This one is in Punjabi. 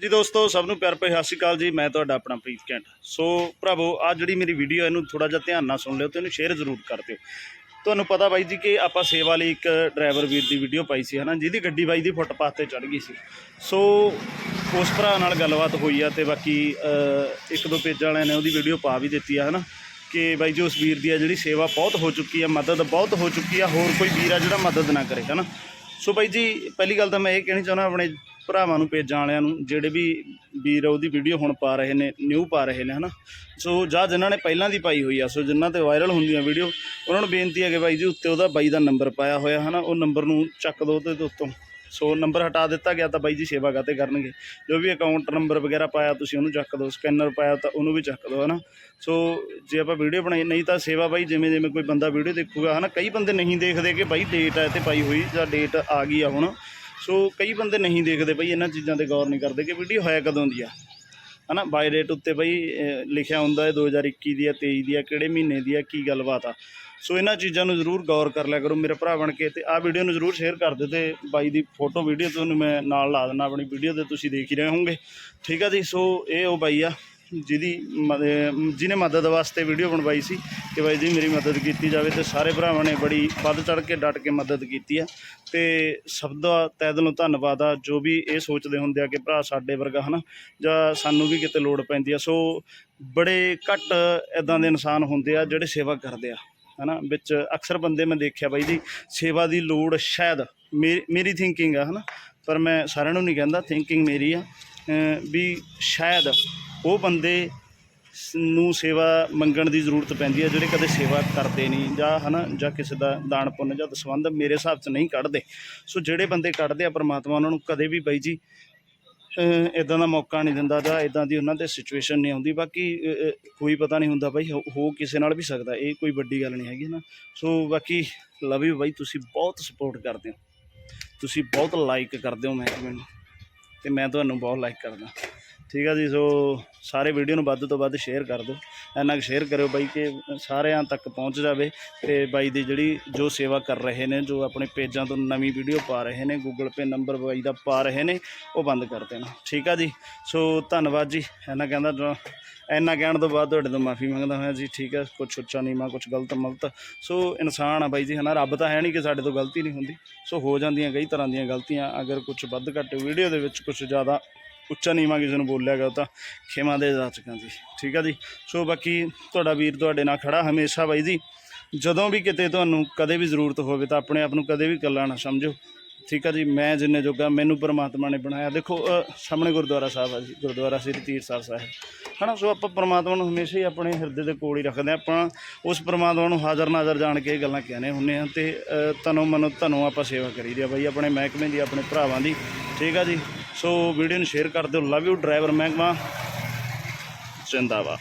ਜੀ ਦੋਸਤੋ, ਸਭ ਨੂੰ ਪਿਆਰ ਭਰੀ ਸਤਿ ਸ਼੍ਰੀ ਅਕਾਲ ਜੀ। ਮੈਂ ਤੁਹਾਡਾ ਆਪਣਾ ਪ੍ਰੀਤ ਕੈਂਟ। ਸੋ ਭਰਾਵੋ ਆ ਜਿਹੜੀ ਮੇਰੀ ਵੀਡੀਓ ਇਹਨੂੰ ਥੋੜਾ ਜਿਹਾ ਧਿਆਨ ਨਾਲ ਸੁਣ ਲਿਓ ਤੇ ਇਹਨੂੰ ਸ਼ੇਅਰ ਜ਼ਰੂਰ ਕਰ ਦਿਓ। ਤੁਹਾਨੂੰ ਪਤਾ ਬਾਈ ਜੀ ਕਿ ਆਪਾਂ ਸੇਵਾ ਲਈ ਇੱਕ ਡਰਾਈਵਰ ਵੀਰ ਦੀ ਵੀਡੀਓ ਪਾਈ ਸੀ, ਹਨਾ? ਜਿਹਦੀ ਗੱਡੀ ਬਾਈ ਦੀ ਫੁੱਟਪਾਥ ਤੇ ਚੜ ਗਈ ਸੀ। ਸੋ ਉਸ ਭਰਾ ਨਾਲ ਗੱਲਬਾਤ ਹੋਈ ਆ ਤੇ ਬਾਕੀ ਇੱਕ ਦੋ ਪੇਜਾਂ ਵਾਲਿਆਂ ਨੇ ਉਹਦੀ ਵੀਡੀਓ ਪਾ ਵੀ ਦਿੱਤੀ ਆ, ਹਨਾ? ਕਿ ਬਾਈ ਜੀ, ਉਸ ਵੀਰ ਦੀ ਆ ਜਿਹੜੀ ਸੇਵਾ ਬਹੁਤ ਹੋ ਚੁੱਕੀ ਆ, ਮਦਦ ਬਹੁਤ ਹੋ ਚੁੱਕੀ ਆ, ਹੋਰ ਕੋਈ ਵੀਰ ਆ ਜਿਹੜਾ ਮਦਦ ਨਾ ਕਰੇ, ਹਨਾ? ਸੋ ਬਾਈ ਜੀ, ਪਹਿਲੀ ਗੱਲ ਤਾਂ ਮੈਂ ਇਹ ਕਹਿਣੀ ਚਾਹੁੰਦਾ, ਆਪਣੇ ਭਰਾਵਾਂ ਨੂੰ, ਪੇਜਾਂ ਵਾਲਿਆਂ ਨੂੰ, ਜਿਹੜੇ ਵੀ ਵੀਰ ਉਹਦੀ ਵੀਡੀਓ ਹੁਣ ਪਾ ਰਹੇ ਨੇ ਨਿਊ ਪਾ ਰਹੇ ਨੇ, ਹਨਾ? ਸੋ ਜਾਂ ਜਿਨ੍ਹਾਂ ਨੇ ਪਹਿਲਾਂ ਦੀ ਪਾਈ ਹੋਈ ਆ, ਸੋ ਜਿਨ੍ਹਾਂ ਤੇ ਵਾਇਰਲ ਹੁੰਦੀਆਂ ਵੀਡੀਓ ਉਹਨਾਂ ਨੂੰ ਬੇਨਤੀ ਹੈ ਕਿ ਬਾਈ ਜੀ, ਉੱਤੇ ਉਹਦਾ ਬਾਈ ਦਾ ਨੰਬਰ ਪਾਇਆ ਹੋਇਆ, ਹਨਾ? ਉਹ ਨੰਬਰ ਨੂੰ ਚੱਕ ਦਿਓ ਤੇ ਉੱਤੋਂ। ਸੋ ਨੰਬਰ ਹਟਾ ਦਿੱਤਾ ਗਿਆ ਤਾਂ ਬਾਈ ਜੀ ਸੇਵਾ ਕਾਤੇ ਕਰਨਗੇ। ਜੋ ਵੀ ਅਕਾਊਂਟ ਨੰਬਰ ਵਗੈਰਾ ਪਾਇਆ ਤੁਸੀਂ ਉਹਨੂੰ ਚੱਕ ਦਿਓ ਸਕੈਨਰ ਪਾਇਆ ਤਾਂ ਉਹਨੂੰ ਵੀ ਚੱਕ ਦਿਓ ਹਨਾ? ਸੋ ਜੇ ਆਪਾਂ ਵੀਡੀਓ ਬਣਾਈ, ਨਹੀਂ ਤਾਂ ਸੇਵਾ ਬਾਈ ਜਿਵੇਂ ਜਿਵੇਂ ਕੋਈ ਬੰਦਾ ਵੀਡੀਓ ਦੇਖੂਗਾ, ਹਨਾ? ਕਈ ਬੰਦੇ ਨਹੀਂ ਦੇਖਦੇ ਕਿ ਬਾਈ ਡੇਟ ਹੈ ਤੇ ਪਾਈ ਹੋਈ ਜਾਂ ਡੇਟ ਆ ਗਈ ਆ ਹੁਣ। ਸੋ ਕਈ ਬੰਦੇ ਨਹੀਂ ਦੇਖਦੇ ਬਈ, ਇਹਨਾਂ ਚੀਜ਼ਾਂ ਤੇ ਗੌਰ ਨਹੀਂ ਕਰਦੇ ਕਿ ਵੀਡੀਓ ਹੋਇਆ ਕਦੋਂ ਦੀ ਆ। ਹਨਾ? ਬਾਈ ਰੇਟ ਉੱਤੇ ਬਈ ਲਿਖਿਆ ਹੁੰਦਾ ਹੈ 2021 ਦੀ ਆ 23 ਦੀ ਆ, ਕਿਹੜੇ ਮਹੀਨੇ ਦੀ ਆ, ਕੀ ਗੱਲਬਾਤ ਆ। ਸੋ ਇਹਨਾਂ ਚੀਜ਼ਾਂ ਨੂੰ ਜ਼ਰੂਰ ਗੌਰ ਕਰ ਲਿਆ ਕਰੋ, ਮੇਰੇ ਭਰਾ ਬਣ ਕੇ। ਤੇ ਆਹ ਵੀਡੀਓ ਨੂੰ ਜ਼ਰੂਰ ਸ਼ੇਅਰ ਕਰ ਦਿਓ ਤੇ ਬਾਈ ਦੀ ਫੋਟੋ ਵੀਡੀਓ ਤੁਹਾਨੂੰ ਮੈਂ ਨਾਲ ਲਾ ਦਿੰਦਾ, ਆਪਣੀ ਵੀਡੀਓ ਤੇ ਤੁਸੀਂ ਦੇਖ ਹੀ ਰਹੇ ਹੋਵੋਗੇ। ਠੀਕ ਆ ਜੀ? ਸੋ ਇਹ ਉਹ ਬਾਈ ਆ। ਜਿਹਦੀ ਮਦ, ਜਿਹਨੇ ਮਦਦ ਵਾਸਤੇ ਵੀਡੀਓ ਬਣਵਾਈ ਸੀ ਕਿ ਬਾਈ ਜੀ ਮੇਰੀ ਮਦਦ ਕੀਤੀ ਜਾਵੇ ਤੇ ਸਾਰੇ ਭਰਾਵਾਂ ਨੇ ਬੜੀ ਵੱਧ ਚੜ ਕੇ ਡਟ ਕੇ ਮਦਦ ਕੀਤੀ ਆ। ਤੇ ਸਭ ਦਾ ਤਹਿ ਦਿਲੋਂ ਧੰਨਵਾਦ ਆ, ਜੋ ਵੀ ਇਹ ਸੋਚਦੇ ਹੁੰਦੇ ਆ ਕਿ ਭਰਾ ਸਾਡੇ ਵਰਗਾ, ਹਨਾ, ਜਾਂ ਸਾਨੂੰ ਵੀ ਕਿਤੇ ਲੋੜ ਪੈਂਦੀ ਆ। ਸੋ ਬੜੇ ਘੱਟ ਇਦਾਂ ਦੇ ਇਨਸਾਨ ਹੁੰਦੇ ਆ ਜਿਹੜੇ ਸੇਵਾ ਕਰਦੇ ਆ, ਹਨਾ, ਵਿੱਚ ਅਕਸਰ ਬੰਦੇ ਮੈਂ ਦੇਖਿਆ ਬਾਈ ਜੀ, ਸੇਵਾ ਦੀ ਲੋੜ ਸ਼ਾਇਦ ਮੇ- ਮੇਰੀ ਥਿੰਕਿੰਗ ਆ, ਹਨਾ, ਪਰ ਮੈਂ ਸਾਰਿਆਂ ਨੂੰ ਨਹੀਂ ਕਹਿੰਦਾ ਥਿੰਕਿੰਗ ਮੇਰੀ ਆ ਅਮ ਵੀ ਸ਼ਾਇਦ ਉਹ ਬੰਦੇ ਨੂੰ ਸੇਵਾ ਮੰਗਣ ਦੀ ਜ਼ਰੂਰਤ ਪੈਂਦੀ ਹੈ, ਜਿਹੜੇ ਕਦੇ ਸੇਵਾ ਕਰਦੇ ਨਹੀਂ ਜਾਂ ਹਨਾ, ਜਾਂ ਕਿਸੇ ਦਾ ਦਾਨ ਪੁੰਨ ਜਾਂ ਦਸਵੰਧ ਮੇਰੇ ਹਿਸਾਬ 'ਚ ਨਹੀਂ ਕੱਢਦੇ। ਸੋ ਜਿਹੜੇ ਬੰਦੇ ਕੱਢਦੇ ਆ ਪਰਮਾਤਮਾ ਉਹਨਾਂ ਨੂੰ ਕਦੇ ਵੀ ਬਾਈ ਜੀ ਇਦਾਂ ਦਾ ਮੌਕਾ ਨਹੀਂ ਦਿੰਦਾ ਜਾਂ ਇਦਾਂ ਦੀ ਉਹਨਾਂ ਤੇ ਸਿਚੁਏਸ਼ਨ ਨਹੀਂ ਆਉਂਦੀ। ਬਾਕੀ ਕੋਈ ਪਤਾ ਨਹੀਂ ਹੁੰਦਾ ਬਾਈ, ਹੋ ਹੋ ਕਿਸੇ ਨਾਲ ਵੀ ਸਕਦਾ, ਇਹ ਕੋਈ ਵੱਡੀ ਗੱਲ ਨਹੀਂ ਹੈਗੀ ਨਾ ਸੋ ਬਾਕੀ ਲਵ ਯੂ ਬਾਈ, ਤੁਸੀਂ ਬਹੁਤ ਸਪੋਰਟ ਕਰਦੇ ਹੋ। ਤੁਸੀਂ ਬਹੁਤ ਲਾਈਕ ਕਰਦੇ ਹੋ ਮੈਂ ਮੈਨੂੰ ਤੇ ਮੈਂ ਤੁਹਾਨੂੰ ਬਹੁਤ ਲਾਈਕ ਕਰਦਾ। ਠੀਕ ਆ ਜੀ, ਸੋ ਸਾਰੇ ਵੀਡੀਓ ਨੂੰ ਵੱਧ ਤੋਂ ਵੱਧ ਸ਼ੇਅਰ ਕਰ ਦਿਓ। ਇੰਨਾ ਕੁ ਸ਼ੇਅਰ ਕਰਿਓ ਬਾਈ ਕਿ ਸਾਰਿਆਂ ਤੱਕ ਪਹੁੰਚ ਜਾਵੇ ਤੇ ਬਾਈ ਦੀ ਜਿਹੜੀ ਜੋ ਸੇਵਾ ਕਰ ਰਹੇ ਨੇ, ਜੋ ਆਪਣੇ ਪੇਜਾਂ ਤੋਂ ਨਵੀਂ ਵੀਡੀਓ ਪਾ ਰਹੇ ਨੇ ਗੂਗਲ ਪੇ ਨੰਬਰ ਬਾਈ ਦਾ ਪਾ ਰਹੇ ਨੇ, ਉਹ ਬੰਦ ਕਰ ਦੇਣਾ। ਠੀਕ ਆ ਜੀ, ਸੋ ਧੰਨਵਾਦ ਜੀ। ਇੰਨਾ ਕਹਿੰਦਾ ਇੰਨਾ ਕਹਿਣ ਤੋਂ ਬਾਅਦ ਤੁਹਾਡੇ ਤੋਂ ਮਾਫੀ ਮੰਗਦਾ ਹੋਇਆ ਜੀ। ਠੀਕ ਹੈ ਕੁਛ ਉੱਚਾ ਨੀਵਾਂ, ਕੁਛ ਗਲਤ ਮਲਤ। ਸੋ ਇਨਸਾਨ ਆ ਬਾਈ ਜੀ, ਹਨਾ, ਰੱਬ ਤਾਂ ਹੈ ਨਹੀਂ ਕਿ ਸਾਡੇ ਤੋਂ ਗਲਤੀ ਨਹੀਂ ਹੁੰਦੀ। ਸੋ ਹੋ ਜਾਂਦੀਆਂ ਕਈ ਤਰ੍ਹਾਂ ਦੀਆਂ ਗਲਤੀਆਂ, ਅਗਰ ਕੁਝ ਵੱਧ ਘੱਟ ਵੀਡੀਓ ਦੇ ਵਿੱਚ ਕੁਝ ਜ਼ਿਆਦਾ ਉੱਚਾ ਨੀਵਾਂ ਕਿਸੇ ਨੂੰ ਬੋਲਿਆ ਗਿਆ ਤਾਂ ਖਿਮਾ ਦੇ ਜਾ ਚੁੱਕਾ ਜੀ ਠੀਕ ਆ ਜੀ? ਸੋ ਬਾਕੀ ਤੁਹਾਡਾ ਵੀਰ ਤੁਹਾਡੇ ਨਾਲ ਖੜਾ ਹਮੇਸ਼ਾ ਬਾਈ ਜੀ। ਜਦੋਂ ਵੀ ਕਿਤੇ ਤੁਹਾਨੂੰ ਕਦੇ ਵੀ ਜ਼ਰੂਰਤ ਹੋਵੇ ਤਾਂ ਆਪਣੇ ਆਪ ਨੂੰ ਕਦੇ ਵੀ ਇਕੱਲਾ ਨਾ ਸਮਝੋ। ਠੀਕ ਆ ਜੀ? ਮੈਂ ਜਿੰਨੇ ਜੋਗਾ ਮੈਨੂੰ ਪਰਮਾਤਮਾ ਨੇ ਬਣਾਇਆ। ਦੇਖੋ ਸਾਹਮਣੇ ਗੁਰਦੁਆਰਾ ਸਾਹਿਬ ਆ ਜੀ। ਗੁਰਦੁਆਰਾ ਸ੍ਰੀ ਤੀਰਥ ਸਾਹਿਬ ਸਾਹਿਬ। ਹਨਾ? ਸੋ ਆਪਾਂ ਪਰਮਾਤਮਾ ਨੂੰ ਹਮੇਸ਼ਾ ਹੀ ਆਪਣੇ ਹਿਰਦੇ ਦੇ ਕੋਲ ਹੀ ਰੱਖਦੇ ਹਾਂ। ਆਪਾਂ ਉਸ ਪਰਮਾਤਮਾ ਨੂੰ ਹਾਜ਼ਰ ਨਾਜ਼ਰ ਜਾਣ ਕੇ ਇਹ ਗੱਲਾਂ ਕਹਿੰਦੇ ਹੁੰਦੇ ਆ ਤੇ ਅ, ਤਨੋਂ ਮਨੋਂ ਧਨੋਂ ਆਪਾਂ ਸੇਵਾ ਕਰੀਦੀ ਆ ਬਾਈ। ਆਪਣੇ ਮਹਿਕਮੇ ਦੀ ਆਪਣੇ ਭਰਾਵਾਂ ਦੀ। ਠੀਕ ਆ ਜੀ? ਸੋ ਵੀਡੀਓ ਨੂੰ ਸ਼ੇਅਰ ਕਰ ਦਿਓ। ਲਵ ਯੂ ਡਰਾਈਵਰ ਮਹਿਕਮਾ। ਜ਼ਿੰਦਾਬਾਦ।